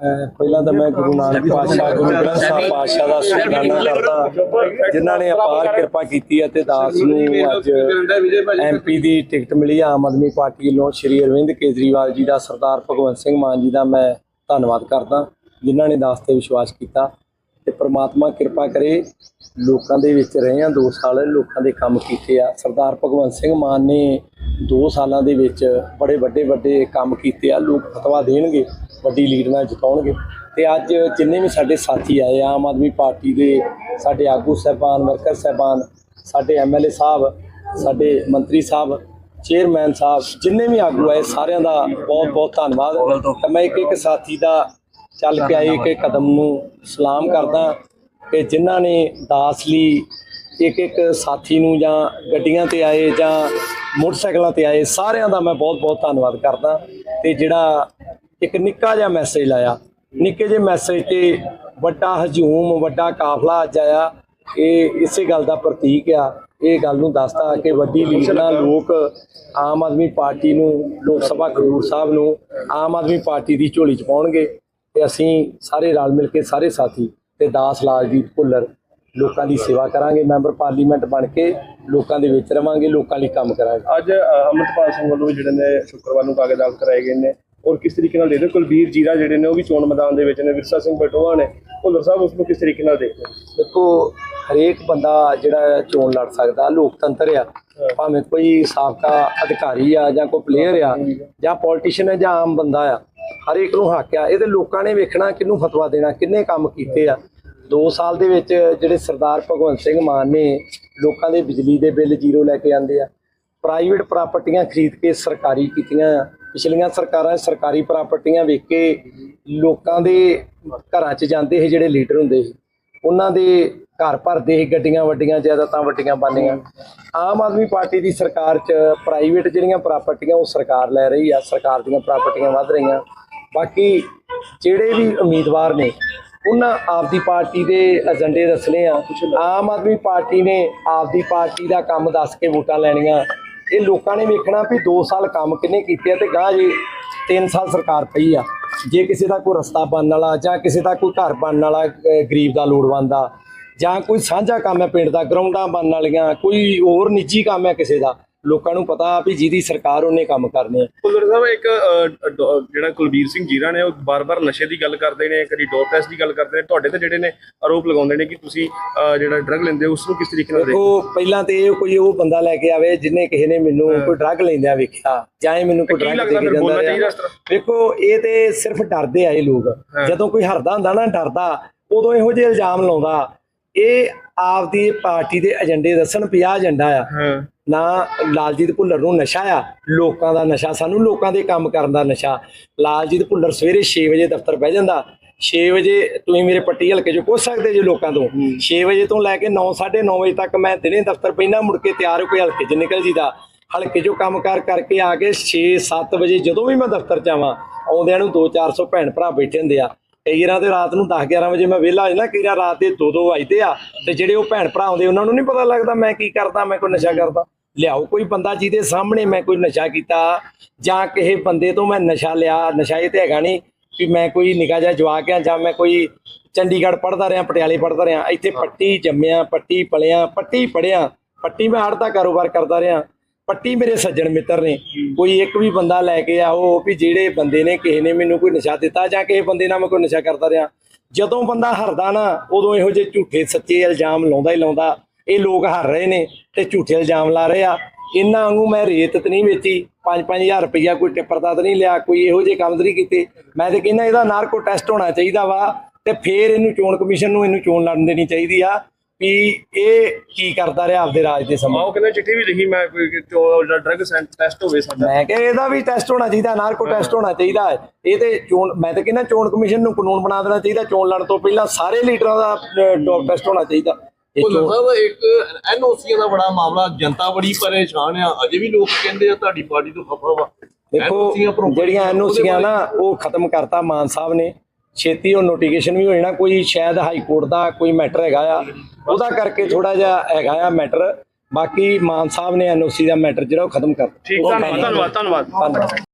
ਪਹਿਲਾਂ ਤਾਂ ਮੈਂ ਗੁਰੂ ਨਾਨਕ ਪਾਤਸ਼ਾਹ ਗੁਰੂ ਗ੍ਰੰਥ ਸਾਹਿਬ ਪਾਤਸ਼ਾਹ ਦਾ ਸ਼ੁਕਰਾਨਾ ਕਰਦਾ ਜਿਨ੍ਹਾਂ ਨੇ ਅਪਾਰ ਕਿਰਪਾ ਕੀਤੀ ਹੈ ਤੇ ਦਾਸ ਨੂੰ ਅੱਜ ਐਮਪੀ ਦੀ ਟਿਕਟ ਮਿਲੀ। ਆਮ ਆਦਮੀ ਪਾਰਟੀ ਵੱਲੋਂ ਸ਼੍ਰੀ ਅਰਵਿੰਦ ਕੇਜਰੀਵਾਲ ਜੀ ਦਾ ਸਰਦਾਰ ਭਗਵੰਤ ਸਿੰਘ ਮਾਨ ਜੀ ਦਾ ਮੈਂ ਧੰਨਵਾਦ ਕਰਦਾ ਜਿਨ੍ਹਾਂ ਨੇ ਦਾਸ ਤੇ ਵਿਸ਼ਵਾਸ ਕੀਤਾ ਤੇ ਪ੍ਰਮਾਤਮਾ ਕਿਰਪਾ ਕਰੇ ਲੋਕਾਂ ਦੇ ਵਿੱਚ ਰਹੇ ਆ 2 ਸਾਲ ਲੋਕਾਂ ਦੇ ਕੰਮ ਕੀਤੇ ਆ। ਸਰਦਾਰ ਭਗਵੰਤ ਸਿੰਘ ਮਾਨ ਨੇ 2 ਸਾਲਾਂ ਦੇ ਵਿੱਚ ਬੜੇ ਵੱਡੇ ਵੱਡੇ ਕੰਮ ਕੀਤੇ ਆ, ਲੋਕ ਫਤਵਾ ਦੇਣਗੇ, ਵੱਡੀ ਲੀਡ ਨਾਲ ਜਿਤਾਉਣਗੇ। ਤੇ ਅੱਜ ਜਿੰਨੇ ਵੀ ਸਾਡੇ ਸਾਥੀ ਆਏ, ਆਮ ਆਦਮੀ ਪਾਰਟੀ ਦੇ ਸਾਡੇ ਆਗੂ ਸਹਿਬਾਨ, ਵਰਕਰ ਸਹਿਬਾਨ, ਸਾਡੇ ਐਮਐਲਏ ਸਾਹਿਬ, ਸਾਡੇ ਮੰਤਰੀ ਸਾਹਿਬ, ਚੇਅਰਮੈਨ ਸਾਹਿਬ, ਜਿੰਨੇ ਵੀ ਆਗੂ ਆਏ, ਸਾਰਿਆਂ ਦਾ ਬਹੁਤ ਬਹੁਤ ਧੰਨਵਾਦ। ਤੇ ਮੈਂ ਇੱਕ ਇੱਕ ਸਾਥੀ ਦਾ ਚੱਲ ਕੇ ਆਏ, ਇੱਕ ਇੱਕ ਕਦਮ ਨੂੰ ਸਲਾਮ ਕਰਦਾ ਕਿ ਜਿਨ੍ਹਾਂ ਨੇ ਦਾਸ ਲਈ ਇੱਕ ਇੱਕ ਸਾਥੀ ਨੂੰ ਜਾਂ ਗੱਡੀਆਂ ਤੇ ਆਏ ਜਾਂ ਮੋਟਰਸਾਈਕਲਾਂ ਤੇ ਆਏ। ਸਾਰਿਆਂ ਦਾ ਮੈਂ ਬਹੁਤ ਬਹੁਤ ਧੰਨਵਾਦ ਕਰਦਾ। ਤੇ ਜਿਹੜਾ ਇੱਕ ਨਿੱਕਾ ਜਿਹਾ ਮੈਸੇਜ ਲਾਇਆ ਨਿੱਕੇ ਜਿਹੇ ਮੈਸੇਜ ਤੇ ਵੱਡਾ ਹਜੂਮ ਵੱਡਾ ਕਾਫਲਾ ਅੱਜ ਆਇਆ। ਇਹ ਇਸੇ ਗੱਲ ਦਾ ਪ੍ਰਤੀਕ ਆ। ਇਹ ਗੱਲ ਨੂੰ ਦੱਸਦਾ ਕਿ ਵੱਡੀ ਲੀਡ ਨਾਲ ਲੋਕ ਆਮ ਆਦਮੀ ਪਾਰਟੀ ਨੂੰ ਲੋਕ ਸਭਾ ਖਡੂਰ ਸਾਹਿਬ ਨੂੰ ਆਮ ਆਦਮੀ ਪਾਰਟੀ ਦੀ ਝੋਲੀ ਚ ਪਾਉਣਗੇ। ਤੇ ਅਸੀਂ ਸਾਰੇ ਰਲ ਮਿਲ ਕੇ ਸਾਰੇ ਸਾਥੀ ਤੇ ਦਾਸ ਲਾਲਜੀਤ ਭੁੱਲਰ ਲੋਕਾਂ ਦੀ ਸੇਵਾ ਕਰਾਂਗੇ ਮੈਂਬਰ ਪਾਰਲੀਮੈਂਟ ਬਣ ਕੇ ਲੋਕਾਂ ਦੇ ਵਿੱਚ ਰਵਾਂਗੇ ਲੋਕਾਂ ਲਈ ਕੰਮ ਕਰਾਂਗੇ। ਅੱਜ ਅ, ਅੰਮ੍ਰਿਤਪਾਲ ਸਿੰਘ ਵੱਲੋਂ ਜਿਹੜੇ ਨੇ ਸ਼ੁੱਕਰਵਾਰ ਨੂੰ ਕਾਗਜ਼ ਦਾਖਲ ਕਰਾਏ ਗਏ ਨੇ ਔਰ ਕਿਸ ਤਰੀਕੇ ਨਾਲ ਦੇਖਦੇ? ਕੁਲਬੀਰ ਜੀਰਾ ਜਿਹੜੇ ਨੇ ਉਹ ਵੀ ਚੋਣ ਮੈਦਾਨ ਦੇ ਵਿੱਚ ਨੇ ਵਿਰਸਾ ਸਿੰਘ ਬਟੋਆ ਨੇ। ਭੁੱਲਰ ਸਾਹਿਬ ਉਸ ਨੂੰ ਕਿਸ ਤਰੀਕੇ ਨਾਲ ਦੇਖਦੇ? ਦੇਖੋ ਹਰੇਕ ਬੰਦਾ ਜਿਹੜਾ ਚੋਣ ਲੜ ਸਕਦਾ ਲੋਕਤੰਤਰ ਆ। ਭਾਵੇਂ ਕੋਈ ਸਾਬਕਾ ਅਧਿਕਾਰੀ ਆ ਜਾਂ ਕੋਈ ਪਲੇਅਰ ਆ ਜਾਂ ਪੋਲੀਟੀਸ਼ੀਅਨ ਹੈ ਜਾਂ ਆਮ ਬੰਦਾ ਆ ਹਰੇਕ ਨੂੰ ਹੱਕ ਆ। ਇਹਦੇ ਲੋਕਾਂ ਨੇ ਵੇਖਣਾ ਕਿਹਨੂੰ ਫਤਵਾ ਦੇਣਾ ਕਿੰਨੇ ਕੰਮ ਕੀਤੇ ਆ। 2 ਸਾਲ ਦੇ ਵਿੱਚ ਜਿਹੜੇ ਸਰਦਾਰ ਭਗਵੰਤ ਸਿੰਘ ਮਾਨ ਨੇ ਲੋਕਾਂ ਦੇ ਬਿਜਲੀ ਦੇ ਬਿੱਲ ਜ਼ੀਰੋ ਲੈ ਕੇ ਆਂਦੇ ਆ ਪ੍ਰਾਈਵੇਟ ਪ੍ਰਾਪਰਟੀਆਂ ਖਰੀਦ ਕੇ ਸਰਕਾਰੀ ਕੀਤੀਆਂ ਆ। ਪਿਛਲੀਆਂ ਸਰਕਾਰਾਂ ਸਰਕਾਰੀ ਪ੍ਰਾਪਰਟੀਆਂ ਵੇਚ ਕੇ ਲੋਕਾਂ ਦੇ ਘਰਾਂ 'ਚ ਜਾਂਦੇ ਸੀ ਜਿਹੜੇ ਲੀਡਰ ਹੁੰਦੇ ਸੀ। ਉਹਨਾਂ ਦੇ ਘਰ ਭਰਦੇ ਸੀ ਗੱਡੀਆਂ ਵੱਡੀਆਂ ਜ਼ਿਆਦਾ ਤਾਂ ਵੱਡੀਆਂ ਬਣੀਆਂ। ਆਮ ਆਦਮੀ ਪਾਰਟੀ ਦੀ ਸਰਕਾਰ 'ਚ ਪ੍ਰਾਈਵੇਟ ਜਿਹੜੀਆਂ ਪ੍ਰਾਪਰਟੀਆਂ ਉਹ ਸਰਕਾਰ ਲੈ ਰਹੀ ਆ, ਸਰਕਾਰ ਦੀਆਂ ਪ੍ਰਾਪਰਟੀਆਂ ਵੱਧ ਰਹੀਆਂ। ਬਾਕੀ ਜਿਹੜੇ ਵੀ ਉਮੀਦਵਾਰ ਨੇ ਉਹਨਾਂ ਆਪਦੀ ਪਾਰਟੀ ਦੇ ਏਜੰਡੇ ਦੱਸਣੇ ਆ। ਆਮ ਆਦਮੀ ਪਾਰਟੀ ਨੇ ਆਪਦੀ ਪਾਰਟੀ ਦਾ ਕੰਮ ਦੱਸ ਕੇ ਵੋਟਾਂ ਲੈਣੀਆਂ। ਇਹ ਲੋਕਾਂ ਨੇ ਵੇਖਣਾ ਵੀ 2 ਸਾਲ ਕੰਮ ਕਿੰਨੇ ਕੀਤੇ ਆ ਤੇ ਗਾਂ ਜੀ 3 ਸਾਲ ਸਰਕਾਰ ਪਈ ਆ। ਜੇ ਕਿਸੇ ਦਾ ਕੋਈ ਰਸਤਾ ਬਣਨ ਵਾਲਾ ਜਾਂ ਕਿਸੇ ਦਾ ਕੋਈ ਘਰ ਬਣਨ ਵਾਲਾ ਗਰੀਬ ਦਾ ਲੋੜਵੰਦ ਆ ਜਾਂ ਕੋਈ ਸਾਂਝਾ ਕੰਮ ਹੈ ਪਿੰਡ ਦਾ, ਗਰਾਊਂਡਾਂ ਬਣਨ ਵਾਲੀਆਂ, ਕੋਈ ਹੋਰ ਨਿੱਜੀ ਕੰਮ ਹੈ ਕਿਸੇ ਦਾ ਲੋਕਾਂ ਨੂੰ ਪਤਾ ਵੀ ਜਿਹਦੀ ਸਰਕਾਰ ਉਹਨੇ ਕੰਮ ਕਰਨੇ ਆ। ਭੁੱਲਰ ਸਾਹਿਬ ਇੱਕ ਜਿਹੜਾ ਕੁਲਬੀਰ ਸਿੰਘ ਜੀਰਾ ਨੇ ਉਹ ਬਾਰ-ਬਾਰ ਨਸ਼ੇ ਦੀ ਗੱਲ ਕਰਦੇ ਨੇ ਕਦੀ ਡੋਪ ਟੈਸਟ ਦੀ ਗੱਲ ਕਰਦੇ ਨੇ। ਤੁਹਾਡੇ ਤੇ ਜਿਹੜੇ ਨੇ ਆਰੋਪ ਲਗਾਉਂਦੇ ਨੇ ਕਿ ਤੁਸੀਂ ਜਿਹੜਾ ਡਰਗ ਲੈਂਦੇ ਹੋ ਉਸ ਨੂੰ ਕਿਸ ਤਰੀਕੇ ਨਾਲ? ਉਹ ਪਹਿਲਾਂ ਤੇ ਇਹ ਕੋਈ ਉਹ ਬੰਦਾ ਲੈ ਕੇ ਆਵੇ ਜਿਹਨੇ ਕਿਸੇ ਨੇ ਮੈਨੂੰ ਕੋਈ ਡਰੱਗ ਲੈਂਦਿਆਂ ਵੇਖਿਆ ਜਾਂ ਇਹ ਮੈਨੂੰ ਕੋਈ ਡਰੱਗ ਦੇ ਕੇ ਜਾਂਦਾ ਵੇਖੋ ਇਹ ਤੇ ਸਿਰਫ ਡਰਦੇ ਆ ਇਹ ਲੋਕ। ਜਦੋਂ ਕੋਈ ਹਰਦਾ ਹੁੰਦਾ ਨਾ ਡਰਦਾ ਉਦੋਂ ਇਹੋ ਜਿਹੇ ਇਲਜ਼ਾਮ ਲਾਉਂਦਾ ਇਹ ਆਪਦੀ ਪਾਰਟੀ ਦੇ ਏਜੰਡੇ ਦੱਸਣ 50 ਏਜੰਡਾ ਆ। ਨਾ ਲਾਲਜੀਤ ਭੁੱਲਰ ਨੂੰ ਨਸ਼ਾ ਆ। ਲੋਕਾਂ ਦਾ ਨਸ਼ਾ ਸਾਨੂੰ ਲੋਕਾਂ ਦੇ ਕੰਮ ਕਰਨ ਦਾ ਨਸ਼ਾ। ਲਾਲਜੀਤ ਭੁੱਲਰ ਸਵੇਰੇ 6 ਵਜੇ ਦਫ਼ਤਰ ਬਹਿ ਜਾਂਦਾ। 6 ਵਜੇ ਤੁਸੀਂ ਮੇਰੇ ਪੱਟੀ ਹਲਕੇ 'ਚ ਪੁੱਛ ਸਕਦੇ ਜੇ ਲੋਕਾਂ ਤੋਂ। 6 ਵਜੇ ਤੋਂ ਲੈ ਕੇ 9 9:30 ਵਜੇ ਤੱਕ ਮੈਂ ਦਿਨੇ ਦਫ਼ਤਰ ਪੈਣਾ ਮੁੜ ਕੇ ਤਿਆਰ ਹੋ ਕੇ ਹਲਕੇ 'ਚ ਨਿਕਲ ਜੀਦਾ। ਹਲਕੇ 'ਚੋਂ ਕੰਮ ਕਾਰ ਕਰਕੇ ਆ ਕੇ 6 7 ਵਜੇ ਜਦੋਂ ਵੀ ਮੈਂ ਦਫ਼ਤਰ ਆਵਾਂ ਆਉਂਦਿਆਂ ਨੂੰ 2 400 ਭੈਣ ਭਰਾ ਬੈਠੇ ਹੁੰਦੇ ਆ। ਕਈ ਵਾਰਾਂ ਤੇ ਰਾਤ ਨੂੰ 10 11 ਵਜੇ ਮੈਂ ਵਿਹਲਾ ਹੋ ਜਾਂਦਾ ਕਈ ਵਾਰ ਰਾਤ ਦੇ 2 2 ਵਜਦੇ ਆ ਤੇ ਜਿਹੜੇ ਉਹ ਭੈਣ ਭਰਾ ਆਉਂਦੇ, ਉਹਨਾਂ ਨੂੰ ਨਹੀਂ ਪਤਾ ਲੱਗਦਾ ਮੈਂ ਕੀ ਕਰਦਾ, ਮੈਂ ਕੋਈ ਨਸ਼ਾ ਕਰਦਾ। ਲਿਆਓ ਕੋਈ ਬੰਦਾ ਜਿਹਦੇ ਸਾਹਮਣੇ ਮੈਂ ਕੋਈ ਨਸ਼ਾ ਕੀਤਾ ਜਾਂ ਕਿਸੇ ਬੰਦੇ ਤੋਂ ਮੈਂ ਨਸ਼ਾ ਲਿਆ, ਨਸ਼ਾ ਇਹ ਤੇ ਹੈਗਾ ਨਹੀਂ ਵੀ ਮੈਂ ਕੋਈ ਨਿਕਾ ਜਿਹਾ ਜਵਾਕ ਆ ਜਾਂ ਮੈਂ ਕੋਈ ਚੰਡੀਗੜ੍ਹ ਪੜ੍ਹਦਾ ਰਿਹਾ, ਪਟਿਆਲੇ ਪੜ੍ਹਦਾ ਰਿਹਾ, ਇੱਥੇ ਪੱਟੀ ਜੰਮਿਆ, ਪੱਟੀ ਪਲਿਆ, ਪੱਟੀ ਪੜਿਆ ਪੱਟੀ ਮੈਂ ਆੜ ਦਾ ਕਾਰੋਬਾਰ ਕਰਦਾ ਰਿਹਾ। ਪੱਟੀ ਮੇਰੇ ਸੱਜਣ ਮਿੱਤਰ ਨੇ। ਕੋਈ ਇੱਕ ਵੀ ਬੰਦਾ ਲੈ ਕੇ ਆਓ ਵੀ ਜਿਹੜੇ ਬੰਦੇ ਨੇ ਕਿਸੇ ਨੇ ਮੈਨੂੰ ਕੋਈ ਨਸ਼ਾ ਦਿੱਤਾ ਜਾਂ ਕਿਸੇ ਬੰਦੇ ਨਾਲ ਮੈਂ ਕੋਈ ਨਸ਼ਾ ਕਰਦਾ ਰਿਹਾ, ਜਦੋਂ ਬੰਦਾ ਹਰਦਾ ਨਾ, ਉਦੋਂ ਇਹੋ ਜਿਹੇ ਝੂਠੇ ਸੱਚੇ ਇਲਜ਼ਾਮ ਲਾਉਂਦਾ ਹੀ ਲਾਉਂਦਾ। ਇਹ ਲੋਕ ਹਰ ਰਹੇ ਨੇ ਤੇ ਝੂਠੇ ਇਲਜ਼ਾਮ ਲਾ ਰਹੇ ਆ। ਇਹਨਾਂ ਵਾਂਗੂ ਮੈਂ ਰੇਤ ਤੇ ਨਹੀਂ ਵੇਚੀ 5-5000 ਰੁਪਈਆ ਕੋਈ ਟਿੱਪਰ ਦਾ ਤਾਂ ਨਹੀਂ ਲਿਆ, ਕੋਈ ਇਹੋ ਜਿਹੇ ਕੰਮ ਨਹੀਂ ਕੀਤੇ। ਮੈਂ ਤੇ ਕਹਿੰਦਾ ਇਹਦਾ ਨਾਰਕੋ ਟੈਸਟ ਹੋਣਾ ਚਾਹੀਦਾ ਵਾ ਤੇ ਫੇਰ ਇਹਨੂੰ ਚੋਣ ਕਮਿਸ਼ਨ ਨੂੰ ਇਹਨੂੰ ਚੋਣ ਲੜਨ ਦੇਣੀ ਚਾਹੀਦੀ ਆ। ਵੀ ਇਹ ਕੀ ਕਰਦਾ ਰਿਹਾ ਆਪਦੇ ਰਾਜ ਦੇ ਸਮਾਂ? ਆਓ ਕਹਿੰਦੇ ਚਿੱਠੀ ਵੀ ਲਿਖੀ ਮੈਂ ਕੋਈ ਡਰਗ ਟੈਸਟ ਹੋਵੇ ਸਾਡਾ। ਮੈਂ ਕਿਹਾ ਇਹਦਾ ਵੀ ਟੈਸਟ ਹੋਣਾ ਚਾਹੀਦਾ ਨਾਰਕੋ ਟੈਸਟ ਹੋਣਾ ਚਾਹੀਦਾ। ਹੈ। ਇਹ ਤੇ ਚੋਣ ਮੈਂ ਤਾਂ ਕਹਿੰਦਾ ਚੋਣ ਕਮਿਸ਼ਨ ਨੂੰ ਕਾਨੂੰਨ ਬਣਾ ਦੇਣਾ ਚਾਹੀਦਾ ਚੋਣ ਲੜਨ ਤੋਂ ਪਹਿਲਾਂ ਸਾਰੇ ਲੀਡਰਾਂ ਦਾ ਡੋਪ ਟੈਸਟ ਹੋਣਾ ਚਾਹੀਦਾ। ਇਹ ਭੁੱਲਰ ਚੋਣ- ਸਾਹਿਬ ਇੱਕ ਐਨਓਸੀਆਂ ਦਾ ਬੜਾ ਮਾਮਲਾ ਜਨਤਾ ਬੜੀ ਪਰੇਸ਼ਾਨ ਆ। ਅਜੇ ਵੀ ਲੋਕ ਕਹਿੰਦੇ ਆ ਤੁਹਾਡੀ ਪਾਰਟੀ ਤੋਂ ਖਫਾ ਵਾ। ਦੇਖੋ ਜਿਹੜੀਆਂ ਐਨਓਸੀਆਂ ਨਾ ਉਹ ਖਤਮ ਕਰਤਾ ਮਾਨ ਸਾਹਿਬ ਨੇ। ਛੇਤੀ ਉਹ ਨੋਟੀਫਿਕੇਸ਼ਨ ਵੀ ਹੋ ਜਾਣਾ ਕੋਈ ਸ਼ਾਇਦ ਹਾਈ ਕੋਰਟ ਦਾ ਕੋਈ ਮੈਟਰ ਹੈਗਾ ਆ। ਉਹਦਾ ਕਰਕੇ ਥੋੜਾ ਜਿਹਾ ਹੈਗਾ ਆ ਮੈਟਰ ਬਾਕੀ ਮਾਨ ਸਾਹਿਬ ਨੇ ਐਨਓਸੀ ਦਾ ਮੈਟਰ ਜਿਹੜਾ ਉਹ ਖਤਮ ਕਰਤਾ। ਠੀਕ ਧੰਨਵਾਦ ਧੰਨਵਾਦ। ਧੰਨਵਾਦ।